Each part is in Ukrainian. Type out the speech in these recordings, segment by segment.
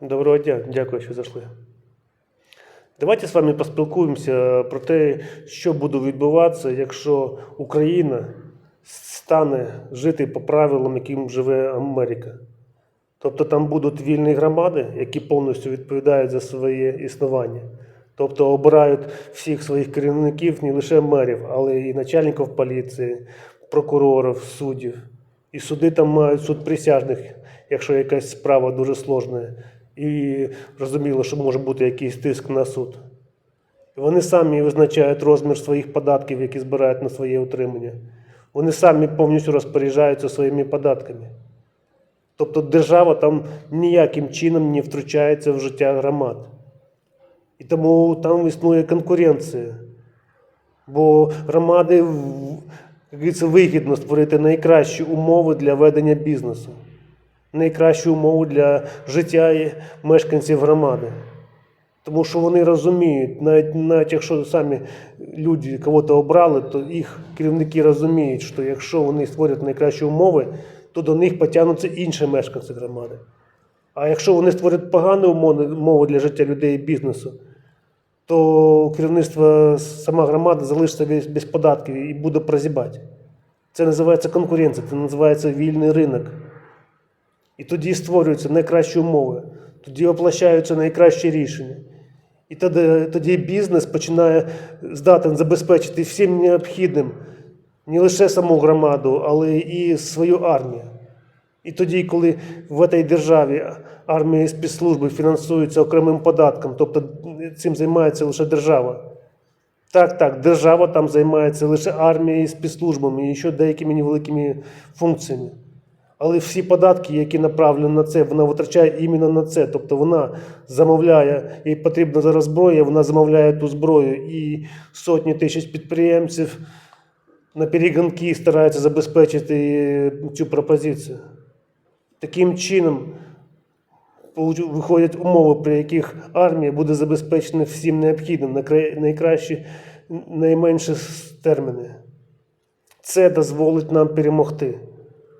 Доброго дня, дякую, що зайшли. Давайте з вами поспілкуємося про те, що буде відбуватися, якщо Україна стане жити по правилам, яким живе Америка. Тобто там будуть вільні громади, які повністю відповідають за своє існування. Тобто обирають всіх своїх керівників не лише мерів, але і начальників поліції, прокурорів, суддів. І суди там мають суд присяжних, якщо якась справа дуже сложна. І розуміло, що може бути якийсь тиск на суд. Вони самі визначають розмір своїх податків, які збирають на своє утримання. Вони самі повністю розпоряджаються своїми податками. Тобто держава там ніяким чином не втручається в життя громад. І тому там існує конкуренція. Бо громади як вигідно створити найкращі умови для ведення бізнесу, найкращі умови для життя мешканців громади. Тому що вони розуміють, навіть, навіть якщо самі люди кого-то обрали, то їх керівники розуміють, що якщо вони створять найкращі умови, то до них потягнуться інші мешканці громади. А якщо вони створять погані умови для життя людей і бізнесу, то керівництво сама громада залишиться без, без податків і буде прозібати. Це називається конкуренція, це називається вільний ринок. І тоді створюються найкращі умови, тоді оплачаються найкращі рішення. І тоді, тоді бізнес починає здатен забезпечити всім необхідним не лише саму громаду, але і свою армію. І тоді, коли в цій державі армія і спецслужби фінансуються окремим податком, тобто цим займається лише держава. Так, так, держава там займається лише армією і спецслужбами і ще деякими невеликими функціями. Але всі податки, які направлені на це, вона витрачає іменно на це. Тобто вона замовляє, їй потрібна зараз зброя, вона замовляє ту зброю і сотні тисяч підприємців на перегонки стараються забезпечити цю пропозицію. Таким чином виходять умови, при яких армія буде забезпечена всім необхідним на найкращі, найменші терміни. Це дозволить нам перемогти.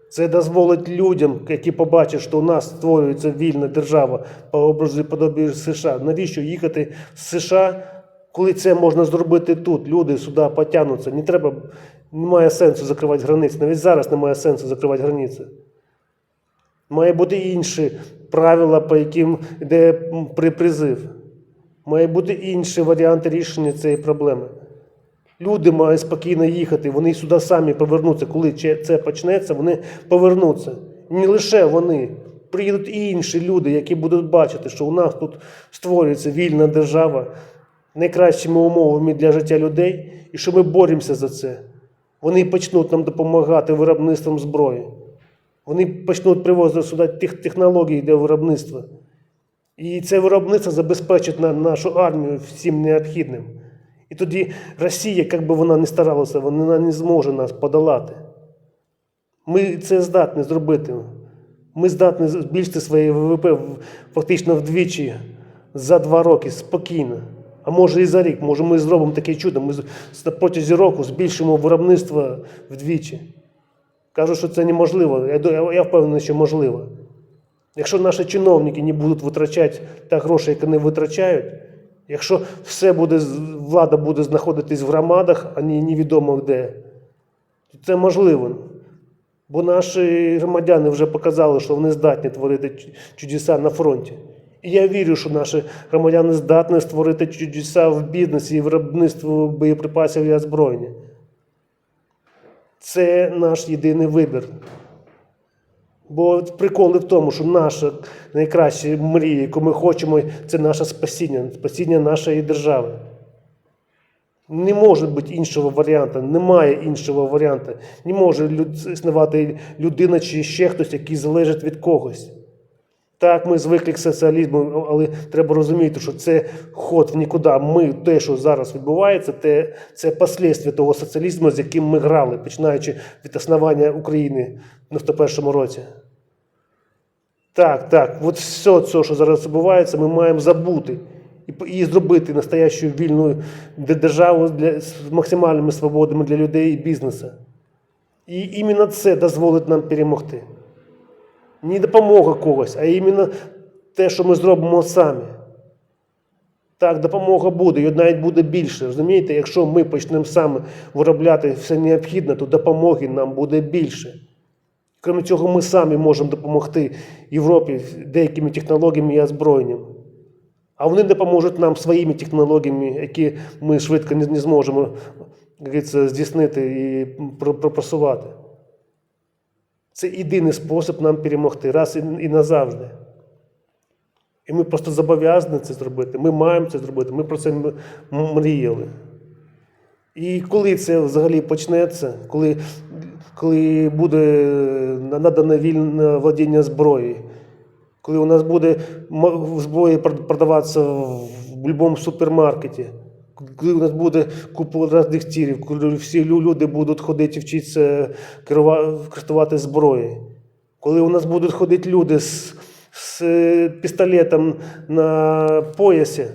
Це дозволить людям, які побачать, що у нас створюється вільна держава по образу і подобію США. Навіщо їхати з США, коли це можна зробити тут? Люди сюди потягнуться. Не треба, немає сенсу закривати границі. Навіть зараз немає сенсу закривати границі. Має бути інші правила, по яким йде при призив. Має бути інші варіанти рішення цієї проблеми. Люди мають спокійно їхати, вони сюди самі повернуться. Коли це почнеться, вони повернуться. Не лише вони. Приїдуть і інші люди, які будуть бачити, що у нас тут створюється вільна держава найкращими умовами для життя людей, і що ми боремося за це. Вони почнуть нам допомагати виробництвом зброї. Вони почнуть привозити сюди тих технологій для виробництва. І це виробництво забезпечить на нашу армію всім необхідним. І тоді Росія, як би вона не старалася, вона не зможе нас подолати. Ми це здатні зробити. Ми здатні збільшити своє ВВП фактично вдвічі за два роки спокійно. А може і за рік. Може, ми зробимо таке чудо. Ми протязі року збільшимо виробництво вдвічі. Кажу, що це неможливо. Я впевнений, що можливо. Якщо наші чиновники не будуть витрачати та гроші, які вони витрачають, якщо все буде, влада буде знаходитись в громадах, а не невідомо де, то це можливо. Бо наші громадяни вже показали, що вони здатні творити чу- чудеса на фронті. І я вірю, що наші громадяни здатні створити чудеса в бізнесі і виробництві боєприпасів і озброєння. Це наш єдиний вибір. Бо приколи в тому, що наша найкраща мрія, яку ми хочемо, це наше спасіння, спасіння нашої держави. Не може бути іншого варіанту, немає іншого варіанту. Не може існувати людина чи ще хтось, який залежить від когось. Так, ми звикли к соціалізму, але треба розуміти, що це ход в нікуди. Ми, те, що зараз відбувається, те, це послідствя того соціалізму, з яким ми грали, починаючи від основання України в 91-му році. Так, так, от все це, що зараз відбувається, ми маємо забути і, і зробити настоящу вільну державу для, з максимальними свободами для людей і бізнесу. І іменно це дозволить нам перемогти. Не допомога когось, а іменно те, що ми зробимо самі. Так, допомога буде, і навіть буде більше. Розумієте, якщо ми почнемо саме виробляти все необхідне, то допомоги нам буде більше. Крім цього, ми самі можемо допомогти Європі деякими технологіями і озброєнням. А вони допоможуть нам своїми технологіями, які ми швидко не, зможемо як здійснити і про- пропрацювати. Це єдиний спосіб нам перемогти раз і, назавжди. І ми просто зобов'язані це зробити. Ми маємо це зробити. Ми про це мріяли. І коли це взагалі почнеться, коли, коли буде надане вільне владіння зброєю, коли у нас буде зброя продаватися в будь-якому супермаркеті, коли у нас буде купа різних тірів, коли всі люди будуть ходити вчитися користувати зброєю, коли у нас будуть ходити люди з, з пістолетом на поясі,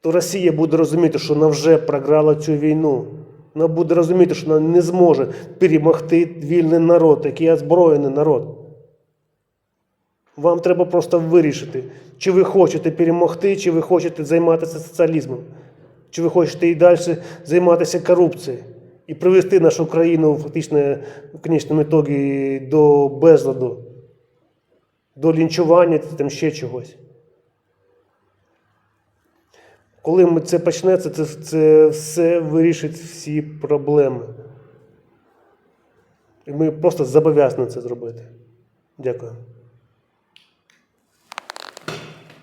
то Росія буде розуміти, що вона вже програла цю війну. Вона буде розуміти, що вона не зможе перемогти вільний народ, який озброєний народ. Вам треба просто вирішити, чи ви хочете перемогти, чи ви хочете займатися соціалізмом, чи ви хочете і далі займатися корупцією і привести нашу країну фактично в конечному ітогі до безладу, до лінчування там ще чогось. Коли це почнеться, це, це все вирішить всі проблеми. І ми просто зобов'язані це зробити. Дякую.